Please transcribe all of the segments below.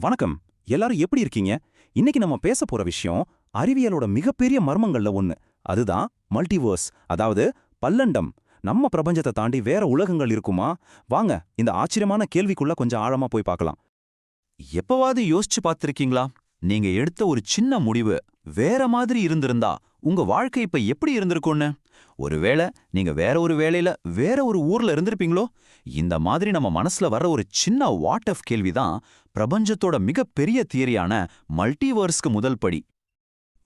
வணக்கம். எல்லாரும் எப்படி இருக்கீங்க? இன்னைக்கு நம்ம பேச போற விஷயம் அறிவியலோட மிகப்பெரிய மர்மங்கள்ல ஒண்ணு. அதுதான் மல்டிவர்ஸ் அதாவது பல்லண்டம். நம்ம பிரபஞ்சத்தை தாண்டி வேற உலகங்கள் இருக்குமா? வாங்க இந்த ஆச்சரியமான கேள்விக்குள்ள கொஞ்சம் ஆழமா போய் பார்க்கலாம். எப்பவாவது யோசிச்சு பார்த்திருக்கீங்களா? நீங்க எடுத்த ஒரு சின்ன முடிவு வேற மாதிரி இருந்திருந்தா உங்க வாழ்க்கை இப்ப எப்படி இருந்திருக்கும்னு? ஒருவேளை நீங்க வேற ஒரு வேலையில வேற ஒரு ஊர்ல இருந்திருப்பீங்களோ? இந்த மாதிரி நம்ம மனசுல வர்ற ஒரு சின்ன வாட் ஆஃப் கேள்விதான் பிரபஞ்சத்தோட மிகப்பெரிய தியரியான மல்டிவர்ஸ்க்கு முதல் படி.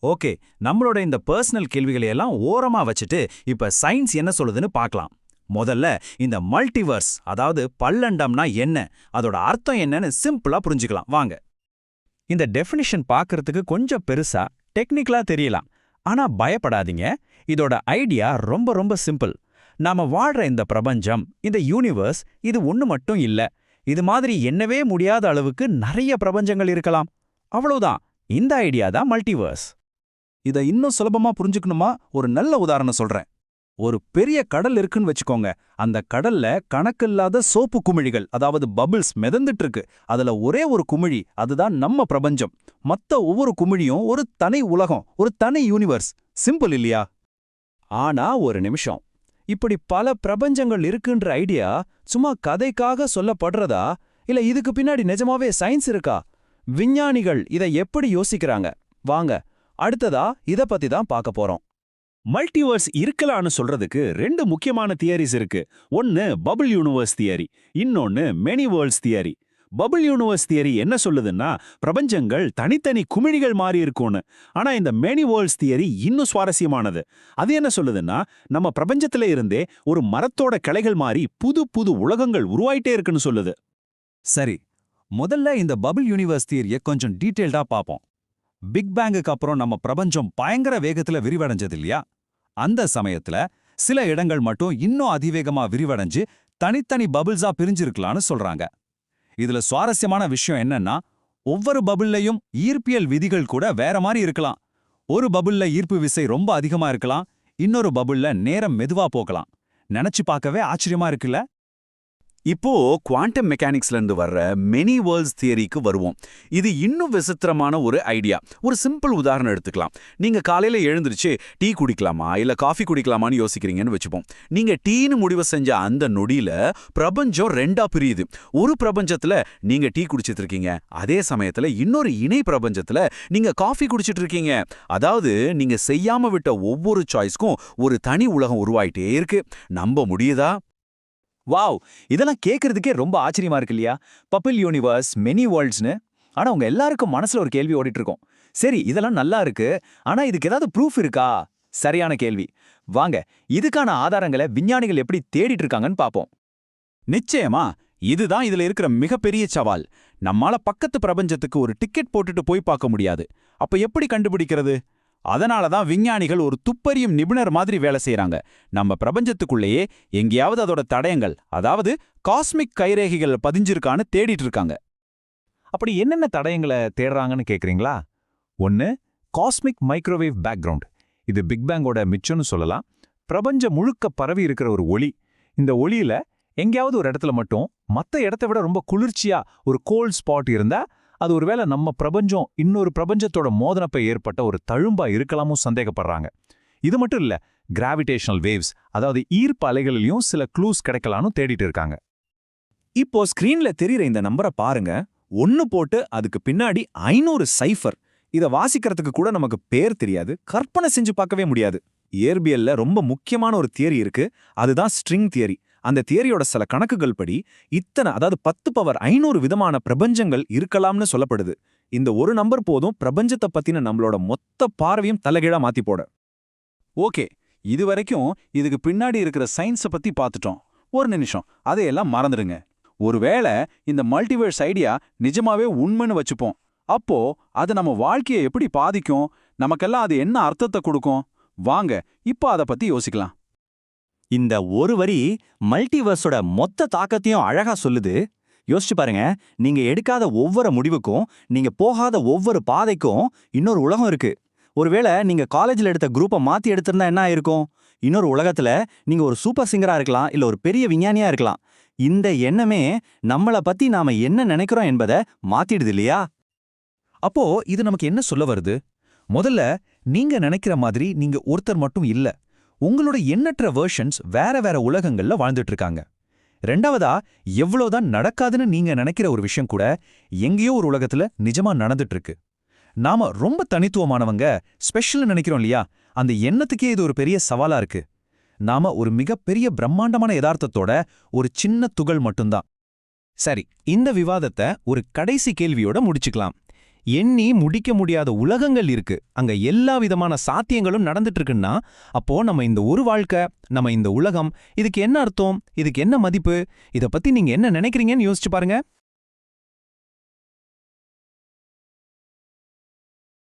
ஓகே நம்மளோட இந்த பர்சனல் கேள்விகளையெல்லாம் ஓரமா வச்சுட்டு இப்ப சயின்ஸ் என்ன சொல்லுதுன்னு பார்க்கலாம் முதல்ல இந்த மல்டிவர்ஸ் அதாவது பல்லண்டம்னா என்ன அதோட அர்த்தம் என்னன்னு சிம்பிளா புரிஞ்சுக்கலாம். வாங்க. இந்த டெஃபினிஷன் பார்க்கறதுக்கு கொஞ்சம் பெருசா டெக்னிக்கலா தெரியலாம். ஆனா பயப்படாதீங்க இதோட ஐடியா ரொம்ப ரொம்ப சிம்பிள். நாம வாழ்ற இந்த பிரபஞ்சம் இந்த யூனிவர்ஸ் இது ஒன்று மட்டும் இல்ல இது மாதிரி என்னவே முடியாத அளவுக்கு நிறைய பிரபஞ்சங்கள் இருக்கலாம். அவ்வளவுதான். இந்த ஐடியா தான் மல்டிவர்ஸ். இதை இன்னும் சுலபமா புரிஞ்சுக்கணுமா? ஒரு நல்ல உதாரணம் சொல்றேன். ஒரு பெரிய கடல் இருக்குன்னு வச்சுக்கோங்க. அந்த கடல்ல கணக்கில்லாத சோப்பு குமிழிகள் அதாவது பபிள்ஸ் மிதந்துட்டு இருக்கு அதுல ஒரே ஒரு குமிழி அதுதான் நம்ம பிரபஞ்சம். மத்த ஒவ்வொரு குமிழியும் ஒரு தனி உலகம் ஒரு தனி யூனிவர்ஸ் சிம்பிள் இல்லையா? ஆனா ஒரு நிமிஷம். இப்படி பல பிரபஞ்சங்கள் இருக்குன்ற ஐடியா சும்மா கதைக்காக சொல்லப்படுறதா? இல்ல இதுக்கு பின்னாடி நிஜமாவே சயின்ஸ் இருக்கா? விஞ்ஞானிகள் இதை எப்படி யோசிக்கிறாங்க? வாங்க அடுத்ததா இத பத்தி தான் பார்க்க போறோம். மல்டிவர்ஸ் இருக்கலான்னு சொல்றதுக்கு ரெண்டு முக்கியமான தியரிஸ் இருக்கு. ஒன்னு பபிள் யூனிவர்ஸ் தியரி இன்னொன்னு many worlds theory. Bubble universe theory என்ன சொல்லுதுன்னா பிரபஞ்சங்கள் தனித்தனி குமிழிகள் மாறி இருக்கும்னு. ஆனா இந்த மெனி வேர்ல்ட்ஸ் தியரி இன்னும் சுவாரஸ்யமானது. அது என்ன சொல்லுதுன்னா நம்ம பிரபஞ்சத்துல இருந்தே ஒரு மரத்தோட கிளைகள் மாறி புது புது உலகங்கள் உருவாயிட்டே இருக்குன்னு சொல்லுது. சரி முதல்ல இந்த பபிள் யூனிவர்ஸ் தியரியை கொஞ்சம் டீட்டெயில்டா பார்ப்போம் பிக் பேங்குக்கு அப்புறம் நம்ம பிரபஞ்சம் பயங்கர வேகத்துல விரிவடைஞ்சது இல்லையா? அந்த சமயத்துல சில இடங்கள் மட்டும் இன்னும் அதிவேகமா விரிவடைஞ்சு தனித்தனி பபிள்ஸா பிரிஞ்சிருக்கலாம்னு சொல்றாங்க. இதுல சுவாரஸ்யமான விஷயம் என்னன்னா ஒவ்வொரு பபுள்லையும் ஈர்ப்பியல் விதிகள் கூட வேற மாதிரி இருக்கலாம். ஒரு பபுள்ல ஈர்ப்பு விசை ரொம்ப அதிகமா இருக்கலாம் இன்னொரு பபுள்ல நேரம் மெதுவா போகலாம். நினைச்சு பார்க்கவே ஆச்சரியமா இருக்குல்ல? இப்போ குவாண்டம் மெக்கானிக்ஸ்ல இருந்து வர்ற மெனி வேர்ல்ட்ஸ் தியரிக்கு வருவோம். இது இன்னும் விசித்திரமான ஒரு ஐடியா ஒரு சிம்பிள் உதாரணம் எடுத்துக்கலாம். நீங்க காலையில எழுந்திருச்சு டீ குடிக்கலாமா? இல்ல காஃபி குடிக்கலாமான்னு யோசிக்கிறீங்கன்னு வச்சுப்போம். நீங்க டீன்னு முடிவு செஞ்ச அந்த நொடியில பிரபஞ்சம் ரெண்டா பிரியுது. ஒரு பிரபஞ்சத்துல நீங்க டீ குடிச்சிட்டு இருக்கீங்க அதே சமயத்துல இன்னொரு இணை பிரபஞ்சத்துல நீங்க காஃபி குடிச்சிட்டு இருக்கீங்க அதாவது நீங்க செய்யாம விட்ட ஒவ்வொரு சாய்ஸ்க்கும் ஒரு தனி உலகம் உருவாயிட்டே இருக்கு. நம்ப முடியுதா? வாவ் இதெல்லாம் கேட்கறதுக்கே ரொம்ப ஆச்சரியமா இருக்கு இல்லையா? பப்பிள் யூனிவர்ஸ் மெனி வேர்ல்ட்ஸ்னு ஆனா உங்க எல்லாருக்கும் மனசுல ஒரு கேள்வி ஓடிட்டு இருக்கும் சரி இதெல்லாம் நல்லா இருக்கு. ஆனா இதுக்கு ஏதாவது ப்ரூஃப் இருக்கா? சரியான கேள்வி. வாங்க இதுக்கான ஆதாரங்களை விஞ்ஞானிகள் எப்படி தேடிட்டு இருக்காங்கன்னு பாப்போம். நிச்சயமா இதுதான் இதுல இருக்கிற மிகப்பெரிய சவால். நம்மால பக்கத்து பிரபஞ்சத்துக்கு ஒரு டிக்கெட் போட்டுட்டு போய் பார்க்க முடியாது. அப்ப எப்படி கண்டுபிடிக்கிறது? அதனால தான் விஞ்ஞானிகள் ஒரு துப்பறியும் நிபுணர் மாதிரி வேலை செய்யறாங்க நம்ம பிரபஞ்சத்துக்குள்ளேயே எங்கேயாவது அதோட தடயங்கள் அதாவது காஸ்மிக் கைரேகைகள் பதிஞ்சிருக்கான்னு தேடிட்டு இருக்காங்க. அப்படி என்னென்ன தடயங்களை தேடுறாங்கன்னு கேக்குறீங்களா? ஒன்னு காஸ்மிக் மைக்ரோவேவ் பேக்ரவுண்ட். இது பிக் பேங்கோட மிச்சம்னு சொல்லலாம். பிரபஞ்சம் முழுக்க பரவி இருக்கிற ஒரு ஒளி. இந்த ஒளியில எங்கேயாவது ஒரு இடத்துல மட்டும் மத்த இடத்த விட ரொம்ப குளிர்ச்சியா ஒரு கோல்ட் ஸ்பாட் இருந்தா அது ஒருவேளை நம்ம பிரபஞ்சம் இன்னொரு பிரபஞ்சத்தோட மோதனப்பை ஏற்பட்ட ஒரு தழும்பா இருக்கலாமும் சந்தேகப்படுறாங்க. இது மட்டும் இல்ல கிராவிடேஷனல் வேவ்ஸ் அதாவது ஈர்ப்பு அலைகளிலையும் சில க்ளூஸ் கிடைக்கலான்னு தேடிட்டு இருக்காங்க. இப்போ ஸ்கிரீன்ல தெரியுற இந்த நம்பரை பாருங்க. ஒன்னு போட்டு அதுக்கு பின்னாடி ஐநூறு சைஃபர் இத வாசிக்கிறதுக்கு கூட நமக்கு பேர் தெரியாது. கற்பனை செஞ்சு பார்க்கவே முடியாது. இயற்பியல்ல ரொம்ப முக்கியமான ஒரு தியரி இருக்கு. அதுதான் ஸ்ட்ரிங் தியரி அந்த தியரியோட சில கணக்குகள் படி இத்தனை அதாவது பத்து பவர் ஐநூறு விதமான பிரபஞ்சங்கள் இருக்கலாம்னு சொல்லப்படுது. இந்த ஒரு நம்பர் போதும் பிரபஞ்சத்தை பத்தின நம்மளோட மொத்த பார்வையும் தலைகீழா மாத்தி போட. ஓகே இது வரைக்கும் இதுக்கு பின்னாடி இருக்கிற சயின்ஸை பத்தி பார்த்துட்டோம் ஒரு நிமிஷம் அதையெல்லாம் மறந்துடுங்க. ஒருவேளை இந்த மல்டிவேர்ஸ் ஐடியா நிஜமாவே உண்மைன்னு வச்சுப்போம். அப்போ அது நம்ம வாழ்க்கையை எப்படி பாதிக்கும்? நமக்கெல்லாம் அது என்ன அர்த்தத்தை கொடுக்கும்? வாங்க இப்போ அதை பத்தி யோசிக்கலாம். இந்த ஒரு வரி மல்டிவர்ஸோட மொத்த தாக்கத்தையும் அழகா சொல்லுது. யோசிச்சு பாருங்க நீங்க எடுக்காத ஒவ்வொரு முடிவுக்கும் நீங்க போகாத ஒவ்வொரு பாதைக்கும் இன்னொரு உலகம் இருக்கு. ஒருவேளை நீங்க காலேஜ்ல எடுத்த குரூப்பை மாத்தி எடுத்திருந்தா என்ன ஆயிருக்கும்? இன்னொரு உலகத்துல நீங்க ஒரு சூப்பர் சிங்கரா இருக்கலாம் இல்ல ஒரு பெரிய விஞ்ஞானியா இருக்கலாம். இந்த எண்ணமே நம்மள பத்தி நாம என்ன நினைக்கிறோம் என்பதை மாத்திடுது இல்லையா? அப்போ இது நமக்கு என்ன சொல்ல வருது? முதல்ல நீங்க நினைக்கிற மாதிரி நீங்க ஒருத்தர் மட்டும் இல்ல. உங்களோட எண்ணற்ற வெர்ஷன்ஸ் வேற வேற உலகங்கள்ல வாழ்ந்துட்டு இருக்காங்க ரெண்டாவதா எவ்வளவுதான் நடக்காதுன்னு நீங்க நினைக்கிற ஒரு விஷயம் கூட எங்கேயோ ஒரு உலகத்துல நிஜமா நடந்துட்டு இருக்கு நாம ரொம்ப தனித்துவமானவங்க ஸ்பெஷல்னு நினைக்கிறோம் இல்லையா? அந்த எண்ணத்துக்கே இது ஒரு பெரிய சவாலா இருக்கு. நாம ஒரு மிகப்பெரிய பிரம்மாண்டமான யதார்த்தத்தோட ஒரு சின்ன துகள் மட்டும்தான். சரி இந்த விவாதத்தை ஒரு கடைசி கேள்வியோட முடிச்சுக்கலாம். எண்ணி முடிக்க முடியாத உலகங்கள் இருக்கு. அங்க எல்லா விதமான சாத்தியங்களும் நடந்துட்டு இருக்குன்னா அப்போ நம்ம இந்த ஒரு வாழ்க்கை நம்ம இந்த உலகம் இதுக்கு என்ன அர்த்தம் இதுக்கு என்ன மதிப்பு இத பத்தி நீங்க என்ன நினைக்கிறீங்கன்னு யோசிச்சு பாருங்க.